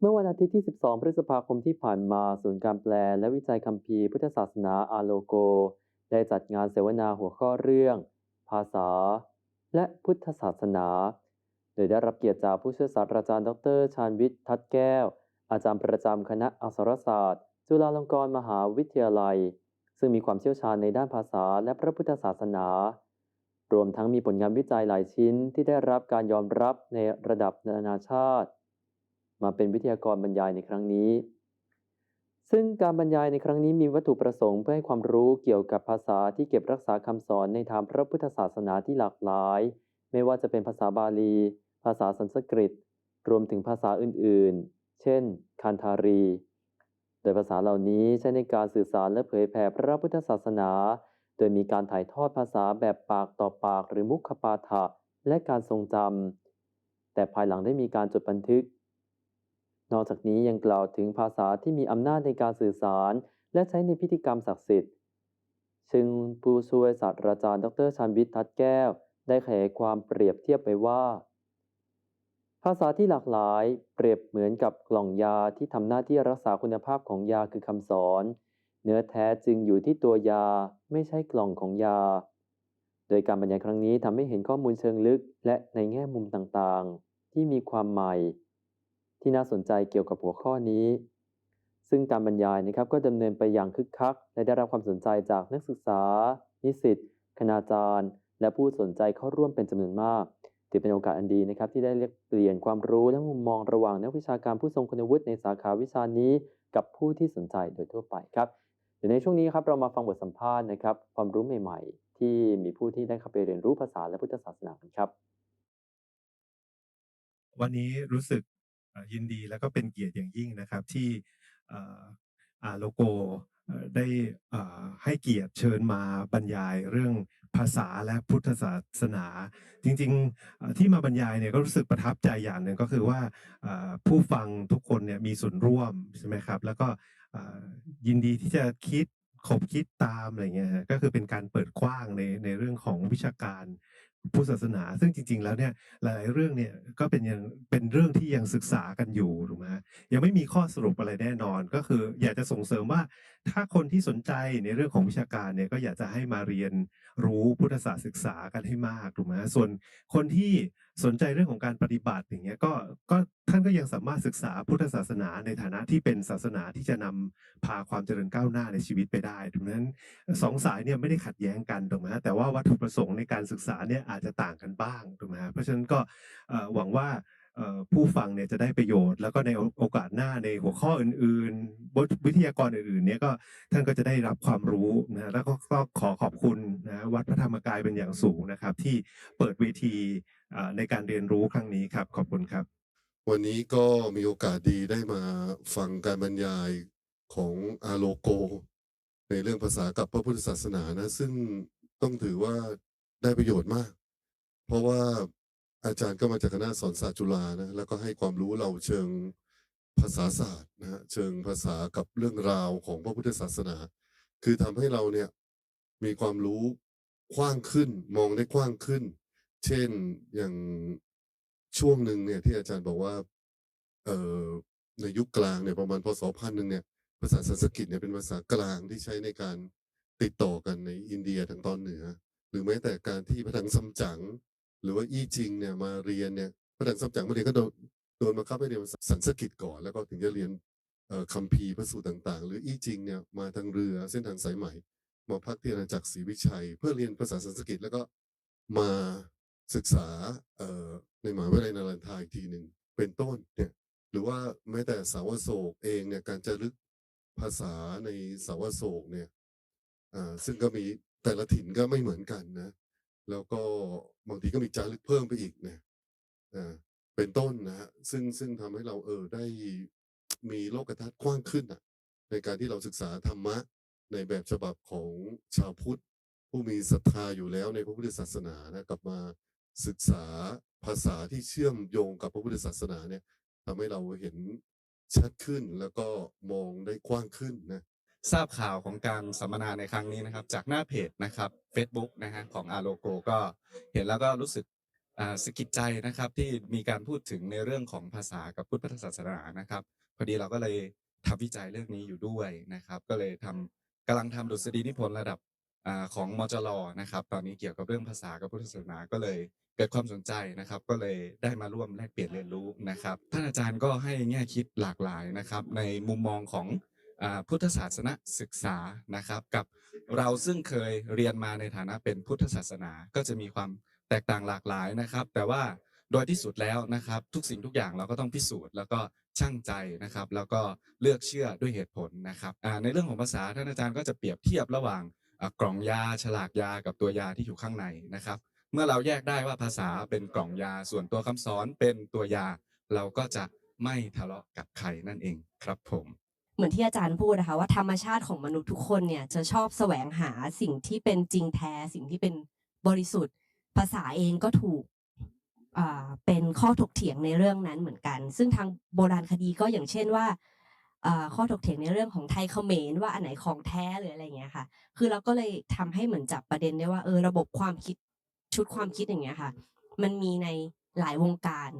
เมื่อวันอาทิตย์ที่ 12 พฤษภาคมที่ผ่านมา ศูนย์การแปลและวิจัยคัมภีร์พุทธศาสนาอาโลโก ได้จัดงานเสวนาหัวข้อเรื่อง ภาษา และพุทธศาสนา โดยได้รับเกียรติจากผู้ช่วยศาสตราจารย์ ดร ชาญวิทย์ ทัดแก้ว อาจารย์ประจำคณะอักษรศาสตร์ จุฬาลงกรณ์มหาวิทยาลัย ซึ่งมีความเชี่ยวชาญในด้านภาษาและพระพุทธศาสนา รวมทั้งมีผลงานวิจัยหลายชิ้นที่ได้รับการยอมรับในระดับนานาชาติ มาเป็นวิทยากรบรรยายในครั้งนี้ ซึ่งการบรรยายในครั้งนี้มีวัตถุประสงค์เพื่อให้ความรู้เกี่ยวกับภาษาที่เก็บรักษาคำสอนในทางพระพุทธศาสนาที่หลากหลาย ไม่ว่าจะเป็นภาษาบาลี ภาษาสันสกฤต รวมถึงภาษาอื่นๆ เช่น คันธารี โดยภาษาเหล่านี้ใช้ในการสื่อสารและเผยแผ่พระพุทธศาสนา โดยมีการถ่ายทอดภาษาแบบปากต่อปาก หรือมุขปาฐะและการทรงจำแต่ภายหลังได้มีการจดบันทึก นอกจากนี้ยังกล่าวถึงภาษาที่มีอำนาจในการสื่อสาร และใช้ในพิธีกรรมศักดิ์สิทธิ์ซึ่งผู้ช่วยศาสตราจารย์ ดรชันวิทย์ทัดแก้ว ได้ขยายความเปรียบเทียบไปว่า ภาษาที่หลากหลายเปรียบเหมือนกับกล่องยาที่ทำหน้าที่รักษาคุณภาพของยาคือคำสอน เนื้อแท้จึงอยู่ที่ตัวยาไม่ใช่กล่องของยา โดยการบรรยายครั้งนี้ทำให้เห็นข้อมูลเชิงลึกและในแง่มุมต่างๆ ที่มีความใหม่ ที่น่าสนใจเกี่ยวกับหัวข้อนี้ ซึ่งการบรรยายนะครับก็ดำเนินไปอย่างคึกคัก และได้รับความสนใจจากนักศึกษา นิสิตคณาจารย์ และผู้สนใจเข้าร่วมเป็นจำนวนมากถือเป็นโอกาสอันดีนะครับที่ได้เรียกเปลี่ยนความรู้และมุมมองระหว่างนักวิชาการผู้ทรงคุณวุฒิในสาขาวิชานี้ กับผู้ที่สนใจโดยทั่วไปครับเดี๋ยวในช่วงนี้ครับเรามาฟังบทสัมภาษณ์นะครับความรู้ใหม่ ๆ ที่มีผู้ที่ได้เข้าไปเรียนรู้ภาษาและพุทธศาสนากันครับ วันนี้รู้สึก ยินดีแล้วก็เป็นเกียรติอย่างยิ่งนะครับ ที่โลโกเอ่อได้ให้เกียรติเชิญมาบรรยายเรื่องภาษาและพุทธศาสนา จริงๆที่มาบรรยายเนี่ยก็รู้สึกประทับใจอย่างหนึ่งก็คือว่าผู้ฟังทุกคนเนี่ยมีส่วนร่วมใช่ไหมครับ แล้วก็ยินดีที่จะคิดขบคิดตามอะไรเงี้ยก็คือเป็นการเปิดกว้างในในเรื่องของวิชาการ พุทธศาสนา ซึ่งจริง ๆ แล้วเนี่ยหลายเรื่องเนี่ยก็เป็นยังเป็นเรื่องที่ยังศึกษากันอยู่ถูกไหมยังไม่มีข้อสรุปอะไรแน่นอนก็คือ อยากจะส่งเสริมว่าถ้าคนที่สนใจในเรื่องของวิชาการเนี่ยก็อยากจะให้มาเรียนรู้พุทธศาสตร์ศึกษากันให้มากถูกไหมส่วนคนที่สนใจเรื่องของการปฏิบัติอย่างเงี้ยก็ก็านก็ยังสามารถศึกษาพุทธศาสนาในฐานะที่เป็นศาสนาที่จะนำพาความเจริญก้าวหน้าในชีวิตไปได้ดังนั้นสองสายเนี่ยไม่ได้ขัดแย้งกันถูกไหมฮะแต่ว่าวัตถุประสงค์ในการศึกษาเนี่ยอาจจะต่างกันบ้างถูกไหมฮะเพราะฉะนั้นก็หวังว่าผู้ฟังเนี่ยจะได้ประโยชน์ แล้วก็ในโอกาสหน้าในหัวข้ออื่นๆบทวิทยากรอื่นๆเนี่ยก็ท่านก็จะได้รับความรู้นะแล้วก็ขอขอบคุณนะวัดพระธรรมกายเป็นอย่างสูงนะครับ ที่เปิดเวทีในการเรียนรู้ครั้งนี้ครับ ขอบคุณครับ วันนี้ก็มีโอกาสดีได้มาฟังการบรรยายของอาโลโก ในเรื่องภาษากับพระพุทธศาสนานะ ซึ่งต้องถือว่าได้ประโยชน์มาก เพราะว่าอาจารย์ก็มาจากคณะสอนศาสตร์จุฬานะแล้วก็ให้ความรู้เราเชิงภาษาศาสตร์นะฮะเชิงภาษากับเรื่องราวของพระพุทธศาสนา คือทำให้เราเนี่ยมีความรู้กว้างขึ้นมองได้กว้างขึ้น เช่นอย่าง ช่วงหนึ่งเนี่ยที่อาจารย์บอกว่า เอ่อในยุคกลางเนี่ยประมาณพศพันหนึ่งเนี่ยภาษาสันสกฤตเนี่ยเป็นภาษากลางที่ใช้ในการติดต่อกันในอินเดียทางตอนเหนือ หรือแม้แต่การที่พระถังซัมจั๋งหรือว่าอี้จิงเนี่ยมาเรียนเนี่ยพระถังซัมจั๋งมาเรียนก็โดนโดนบังคับให้เรียนภาษาสันสกฤตก่อน แล้วก็ถึงจะเรียนคัมภีร์พระสูตรต่าง ๆ หรืออี้จิงเนี่ยมาทางเรือเส้นทางสายไหมมาพักที่อาณาจักรศรีวิชัย เพื่อเรียนภาษาสันสกฤตแล้วก็มาศึกษา ในมหาวิทยาลัยนารันทาอีกทีหนึ่งเป็นต้นเนี่ยหรือว่าแม้แต่สาวโศกเองเนี่ยการจะลึกภาษาในสาวโศกเนี่ยอ่าซึ่งก็มีแต่ละถิ่นก็ไม่เหมือนกันนะ แล้วก็บางทีก็มีจารึกเพิ่มไปอีกเนี่ยอ่าเป็นต้นนะฮะซึ่งซึ่งทำให้เราเออได้มีโลกทัศน์กว้างขึ้นอะ ในการที่เราศึกษาธรรมะในแบบฉบับของชาวพุทธ ผู้มีศรัทธาอยู่แล้วในพระพุทธศาสนานะกลับมา ศึกษาภาษาที่เชื่อมโยงกับพระพุทธศาสนาเนี่ยทำให้เราเห็นชัดขึ้นแล้วก็มองได้กว้างขึ้นนะทราบข่าวของการสัมมนาในครั้งนี้นะครับ จากหน้าเพจนะครับ Facebook นะฮะของอาโลโกก็เห็นแล้วก็รู้สึกสะกิดใจนะครับที่มีการพูดถึงในเรื่องของภาษากับพุทธศาสนานะครับพอดีเราก็เลยทำวิจัยเรื่องนี้อยู่ด้วยนะครับ ก็เลยทำกำลังทำดุษฎีนิพนธ์ระดับของมจรนะครับ ตอนนี้เกี่ยวกับเรื่องภาษากับพุทธศาสนาก็เลย เกิดความสนใจนะครับ ก็เลยได้มาร่วมแลกเปลี่ยนเรียนรู้นะครับท่านอาจารย์ก็ให้แง่คิดหลากหลายนะครับ ในมุมมองของพุทธศาสนศึกษานะครับ กับเราซึ่งเคยเรียนมาในฐานะเป็นพุทธศาสนาก็จะมีความแตกต่างหลากหลายนะครับ แต่ว่าโดยที่สุดแล้วนะครับ ทุกสิ่งทุกอย่างเราก็ต้องพิสูจน์แล้วก็ชั่งใจนะครับ แล้วก็เลือกเชื่อด้วยเหตุผลนะครับในเรื่องของภาษาท่านอาจารย์ก็จะเปรียบเทียบระหว่างกล่องยาฉลากยากับตัวยาที่อยู่ข้างในนะครับ มื่อเราแยกได้ว่าภาษาเป็นกล่องยาส่วนตัวคำสอนเป็นตัวยา เราก็จะไม่ทะเลาะกับใครนั่นเองครับผมเหมือนที่อาจารย์พูดนะคะว่าธรรมชาติของมนุษย์ทุกคนเนี่ยจะชอบแสวงหาสิ่งที่เป็นจริงแท้ สิ่งที่เป็นบริสุทธิ์ ภาษาเองก็ถูกเป็นข้อถกเถียงในเรื่องนั้นเหมือนกัน ซึ่งทางโบราณคดีก็อย่างเช่นว่าข้อถกเถียงในเรื่องของไทยเขมรว่าอันไหนของแท้หรืออะไรเงี้ยค่ะ คือเราก็เลยทำให้เหมือนจับประเด็นได้ว่าเออระบบความคิด ชุดความคิดอย่างเงี้ยค่ะ มันมีในหลายวงการ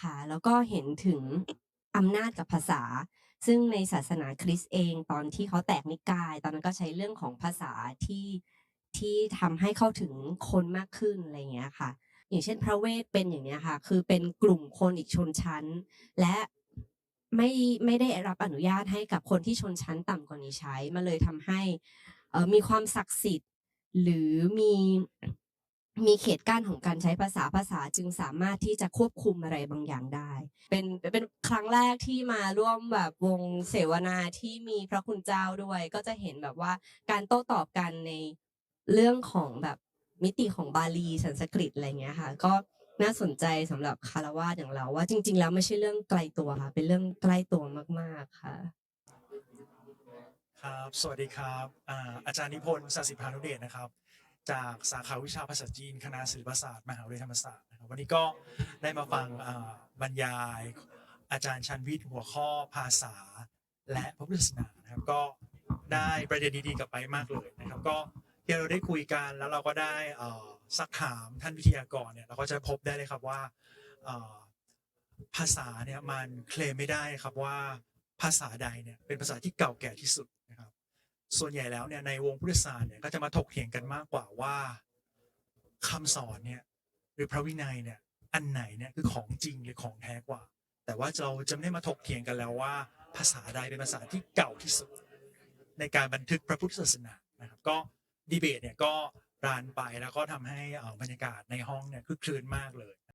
ค่ะ แล้วก็เห็นถึงอำนาจกับภาษา ซึ่งในศาสนาคริสต์เองตอนที่เขาแตกนิกาย ตอนนั้นก็ใช้เรื่องของภาษาที่ที่ทำให้เข้าถึงคนมากขึ้นอะไรเงี้ยค่ะ อย่างเช่นพระเวทเป็นอย่างเนี้ยค่ะ คือเป็นกลุ่มคนอีกชนชั้น และไม่ไม่ได้รับอนุญาตให้กับคนที่ชนชั้นต่ำกว่านี้ใช้มันเลยทำให้มีความศักดิ์สิทธิ์ หรือมี มีเขตกั้นของการใช้ภาษาภาษาจึงสามารถที่จะควบคุมอะไรบางอย่างได้ เป็นเป็นครั้งแรกที่มาร่วมแบบวงเสวนาที่มีพระคุณเจ้าด้วย ก็จะเห็นแบบว่าการโต้ตอบกันในเรื่องของแบบมิติของบาลีสันสกฤตอะไรเงี้ยค่ะ ก็น่าสนใจสำหรับคารวาสอย่างเราว่าจริง ๆ แล้วไม่ใช่เรื่องไกลตัวค่ะ เป็นเรื่องใกล้ตัวมาก ๆค่ะครับ สวัสดีครับอาอาจารย์นิพนธ์สัสิพานุเดชนะครับ จากสาขาวิชาภาษาจีน คณะศิลปศาสตร์มหาวิทยาลัยธรรมศาสตร์นะครับวันนี้ก็ได้มาฟังบรรยายอาจารย์ชันวิทย์หัวข้อภาษาและพระพุทธศาสนานะครับก็ได้ประเด็นดีๆกลับไปมากเลยนะครับ ก็ที่เราได้คุยกันแล้วเราก็ได้สักถามท่านวิทยากรเนี่ยเราก็จะพบได้เลยครับว่าภาษาเนี่ยมันเคลมไม่ได้ครับว่าภาษาใดเนี่ยเป็นภาษาที่เก่าแก่ที่สุดนะครับ ส่วนใหญ่แล้วเนี่ยในวงพุทธศาสตร์เนี่ยก็จะมาถกเถียงกันมากกว่าว่าคำสอนเนี่ยหรือพระวินัยเนี่ยอันไหนเนี่ยคือของจริงหรือของแท้กว่า แต่ว่าเราจะไม่ได้มาถกเถียงกันแล้วว่า ภาษาใดเป็นภาษาที่เก่าที่สุด ในการบันทึกพระพุทธศาสนานะครับก็ดีเบตเนี่ยก็รานไปแล้วก็ทำให้อ่อบรรยากาศในห้องเนี่ยคึกคืนมากเลย